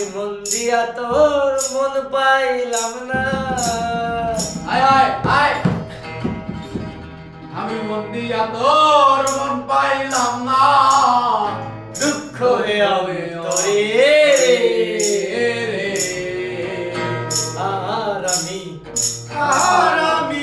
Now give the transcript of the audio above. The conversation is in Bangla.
আমি মন দিয়া তোর মন পাইলাম না। আয় আয় আয়। আমি মন দিয়া তোর মন পাইলাম না। দুঃখ রে আমি তোরে আর আমি আর আমি